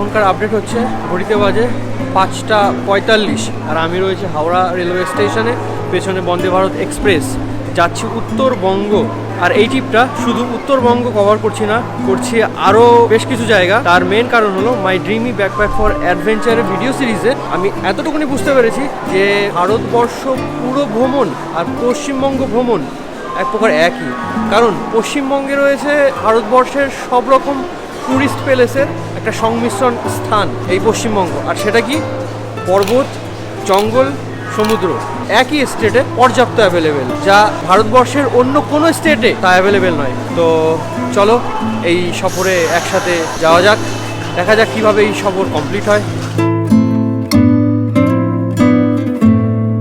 এখনকার আপডেট হচ্ছে ঘড়িতে বাজে পাঁচটা পঁয়তাল্লিশ আর আমি রয়েছে হাওড়া রেলওয়ে স্টেশনে পেছনে বন্দে ভারত এক্সপ্রেস যাচ্ছি উত্তরবঙ্গ আর এই ট্রিপটা শুধু উত্তরবঙ্গ কভার করছি না, করছি আরও বেশ কিছু জায়গা। তার মেন কারণ হলো মাই ড্রিমি ব্যাকপ্যাক ফর অ্যাডভেঞ্চারের ভিডিও সিরিজে আমি এতটুকুনি বুঝতে পেরেছি যে ভারতবর্ষ পুরো ভ্রমণ আর পশ্চিমবঙ্গ ভ্রমণ এক প্রকার একই। কারণ পশ্চিমবঙ্গে রয়েছে ভারতবর্ষের সব রকম ট্যুরিস্ট প্যালেসের একটা সংমিশ্রণ স্থান এই পশ্চিমবঙ্গ। আর সেটা কি? পর্বত, জঙ্গল, সমুদ্র। একই স্টেটে পর্যাপ্ত অ্যাভেলেবেল যা ভারতবর্ষের অন্য কোনো স্টেটে তা অ্যাভেলেবেল নয়। তো চলো, এই সফরে একসাথে যাওয়া যাক। দেখা যাক কীভাবে এই সফর কমপ্লিট হয়।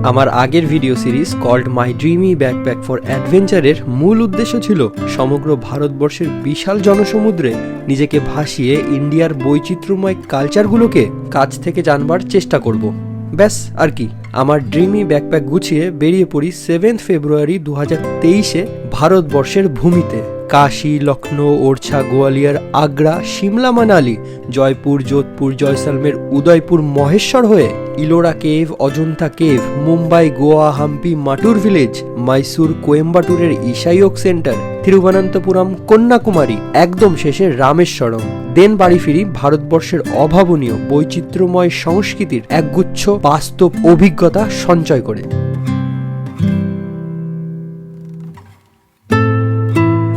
আমার আগের video series called my dreamy backpack for অ্যাডভেঞ্চারের মূল উদ্দেশ্য ছিল সমগ্র ভারতবর্ষের বিশাল জনসমুদ্রে নিজেকে ভাসিয়ে ইন্ডিয়ার বৈচিত্র্যময় কালচারগুলোকে কাছ থেকে জানবার চেষ্টা করব। ব্যাস, আর কি। আমার ড্রিমি ব্যাকপ্যাক গুছিয়ে বেরিয়ে পড়ি সেভেন্থ ফেব্রুয়ারি দু হাজার তেইশে ভারতবর্ষের ভূমিতে। কাশী, লখনৌ ওরছা গোয়ালিয়র, আগ্রা, সিমলা, মানালি, জয়পুর, যোধপুর, জয়সালমের উদয়পুর, মহেশ্বর হয়ে Ellora cave, Ajanta cave, Mumbai, Goa, Hampi, Mattur village, Mysore, কোয়েম্বাটুরের ইসাইওক সেন্টার তিরুবনন্তপুরম কন্যাকুমারী একদম শেষে রামেশ্বরম। দেন বাড়ি ফিরি ভারতবর্ষের অভাবনীয় বৈচিত্র্যময় সংস্কৃতির একগুচ্ছ বাস্তব অভিজ্ঞতা সঞ্চয় করে।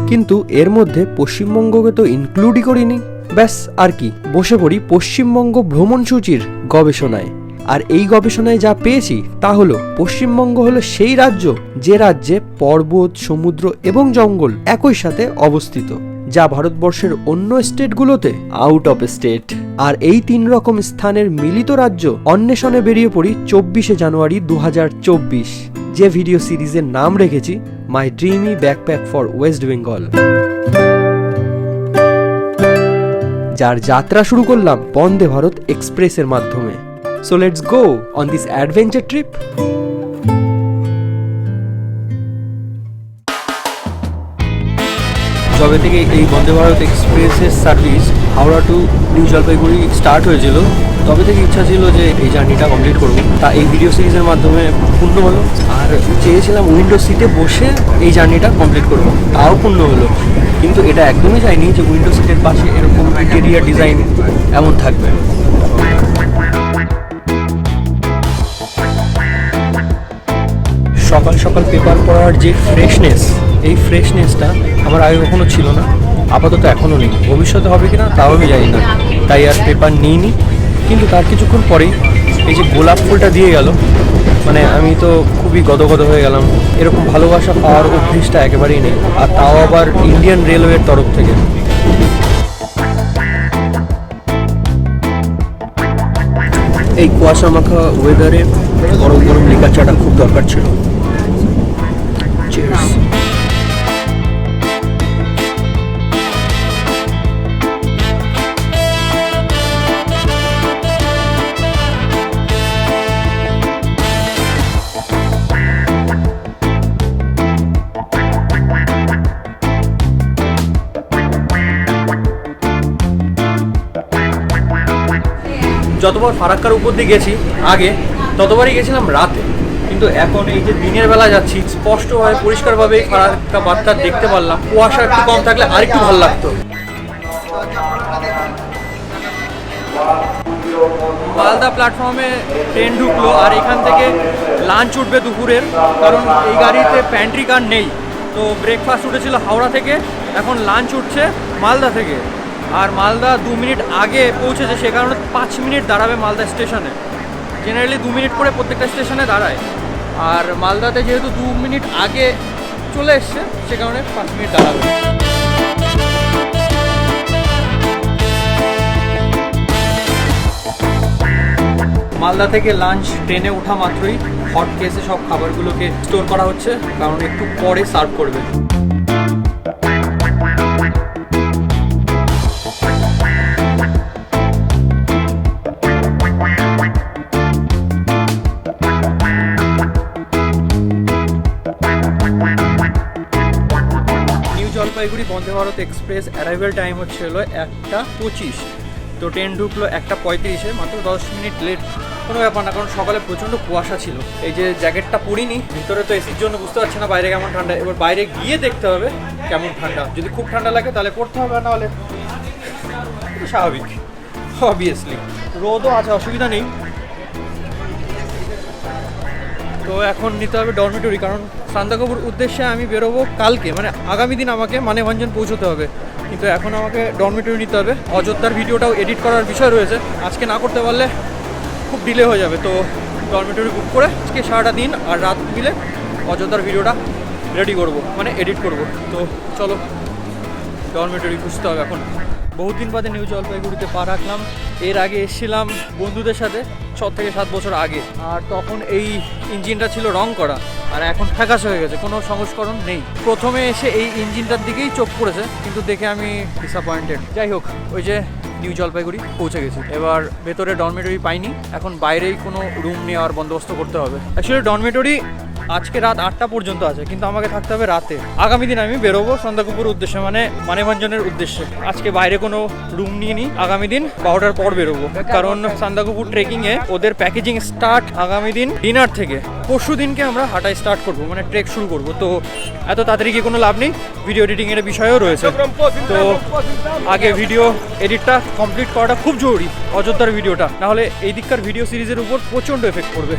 কিন্তু এর মধ্যে পশ্চিমবঙ্গকে তো ইনক্লুডই করিনি। ব্যাস, আর কি? বসে পড়ি পশ্চিমবঙ্গ ভ্রমণসূচির গবেষণায়। আর এই গবেষণায় যা পেয়েছি তা হলো, পশ্চিমবঙ্গ হলো সেই রাজ্য যে রাজ্যে পর্বত, সমুদ্র এবং জঙ্গল একই সাথে অবস্থিত, যা ভারতবর্ষের অন্য স্টেটগুলোতে আউট অফ স্টেট আর এই তিন রকম স্থানের মিলিত রাজ্য অন্বেষণে বেরিয়ে পড়ি চব্বিশে জানুয়ারি দু হাজার চব্বিশ। যে ভিডিও সিরিজের নাম রেখেছি my dreamy backpack for West Bengal যার যাত্রা শুরু করলাম বন্দে ভারত এক্সপ্রেসের মাধ্যমে। So let's go on this adventure trip যবে থেকে এই বন্দে ভারত এক্সপ্রেসের service Howrah to New Jalpaiguri start হয়েছিল। তবে থেকে ইচ্ছা ছিল যে এই জার্নিটা কমপ্লিট করব। তা এই ভিডিও সিরিজের মাধ্যমে পূর্ণ হলো। আর চেয়েছিলাম উইন্ডো সিটে বসে এই জার্নিটা কমপ্লিট করব। তাও পূর্ণ হলো। কিন্তু এটা একদমই চাইনি যে উইন্ডো সিটের পাশে এরকম ইন্টেরিয়ার ডিজাইন এমন থাকবে। সকাল সকাল পেপার পড়ার যে ফ্রেশনেস এই ফ্রেশনেসটা আমার আগে কখনো ছিল না, আপাতত এখনও নেই। ভবিষ্যতে হবে কিনা তাও আমি জানি না। তাই আর পেপার নিইনি। কিন্তু তার কিছুক্ষণ পরেই এই যে গোলাপ ফুলটা দিয়ে গেল মানে আমি তো খুবই গদগদ হয়ে গেলাম। এরকম ভালোবাসা পাওয়ার অভ্যেসটা একেবারেই নেই। আর তাও আবার ইন্ডিয়ান রেলওয়ের তরফ থেকে। এই কুয়াশা মাখা ওয়েদারে গরম গরম লিকার চাটা খুব দরকার ছিল। যতবার ফারাক্কার উপর দিয়ে গেছি আগে, ততবারই গেছিলাম রাতে। কিন্তু এখন এই যে দিনের বেলা যাচ্ছি, স্পষ্টভাবে, পরিষ্কারভাবে ফারাক্কা বার্তা দেখতে পারলাম। কুয়াশা একটু কম থাকলে আরেকটু ভালো লাগতো। মালদা প্ল্যাটফর্মে ট্রেন ঢুকলো আর এখান থেকে লাঞ্চ উঠবে দুপুরের, কারণ এই গাড়িতে প্যান্ট্রি কার নেই। তো ব্রেকফাস্ট উঠেছিল হাওড়া থেকে, এখন লাঞ্চ উঠছে মালদা থেকে। আর মালদা দু মিনিট আগে পৌঁছেছে, সে কারণে পাঁচ মিনিট দাঁড়াবে মালদা স্টেশনে। জেনারেলি দু মিনিট করে প্রত্যেকটা স্টেশনে দাঁড়ায়। আর মালদাতে যেহেতু দু মিনিট আগে চলে এসছে, সে কারণে পাঁচ মিনিট দাঁড়াবে। মালদা থেকে লাঞ্চ ট্রেনে ওঠা মাত্রই হট কেসে সব খাবারগুলোকে স্টোর করা হচ্ছে, কারণ একটু পরে সার্ভ করবে। Jalpaiguri Vande Bharat express arrival time হচ্ছে হলো একটা পঁচিশ। তো ট্রেন ঢুকলো একটা পঁয়ত্রিশে, মাত্র দশ মিনিট লেট কোনো ব্যাপার না, কারণ সকালে প্রচণ্ড কুয়াশা ছিল। এই যে জ্যাকেটটা পরিনি, ভিতরে তো এসির জন্য বুঝতে পারছি না বাইরে কেমন ঠান্ডা। এবার বাইরে গিয়ে দেখতে হবে কেমন ঠান্ডা। যদি খুব ঠান্ডা লাগে তাহলে পড়তে হবে আর নাহলে। স্বাভাবিক অবভিয়াসলি রোদও আছে, অসুবিধা নেই। তো এখন নিতে হবে ডরমিটরি কারণ সান্দাকপুর উদ্দেশ্যে আমি বেরোবো কালকে মানে আগামী দিন আমাকে মানে ভঞ্জন পৌঁছতে হবে। কিন্তু এখন আমাকে ডরমিটরি নিতে হবে। অযোধ্যার ভিডিওটাও এডিট করার বিষয় রয়েছে। আজকে না করতে পারলে খুব ডিলে হয়ে যাবে। তো ডরমিটরি বুক করে আজকে সারাটা দিন আর রাত মিলে অযোধ্যার ভিডিওটা রেডি করব মানে এডিট করব। তো চলো ডরমিটরি খুঁজতে হবে এখন। বহুদিন বাদে নিউ জলপাইগুড়িতে পা রাখলাম। এর আগে এসেছিলাম বন্ধুদের সাথে ছ থেকে সাত বছর আগে। আর তখন এই ইঞ্জিনটা ছিল রং করা, আর এখন ফ্যাকাশ হয়ে গেছে, কোনো সংস্করণ নেই। প্রথমে এসে এই ইঞ্জিনটার দিকেই চোখ পড়েছে, কিন্তু দেখে আমি ডিসঅ্যাপয়েন্টেড যাই হোক, ওই যে নিউ জলপাইগুড়ি পৌঁছে গেছি। এবার ভেতরে ডরমেটরি পাইনি, এখন বাইরেই কোনো রুম নেওয়ার বন্দোবস্ত করতে হবে। অ্যাকচুয়ালি ডরমেটরি আজকে রাত আটটা পর্যন্ত আছে, কিন্তু আমাকে থাকতে হবে রাতে। আগামী দিন আমি বেরোবো সন্ধ্যাকুপুর উদ্দেশ্যে মানে মানেভঞ্জনের উদ্দেশ্যে। আজকে বাইরে কোনো রুম নিয়ে নিই আগামী দিন বারোটার পর বেরোবো। কারণ সান্দাকুপুর ট্রেকিং এ ওদের প্যাকেজিং স্টার্ট আগামী দিন ডিনার থেকে। পরশু দিনকে আমরা হাঁটাই স্টার্ট করব মানে ট্রেক শুরু করব। তো এত তাড়াতাড়ি গিয়ে কোনো লাভ নেই ভিডিও এডিটিং এর বিষয়ও রয়েছে। তো আগে ভিডিও এডিটটা কমপ্লিট করাটা খুব জরুরি, অযোধ্যার ভিডিওটা নাহলে এই দিককার ভিডিও সিরিজের উপর প্রচণ্ড এফেক্ট পড়বে।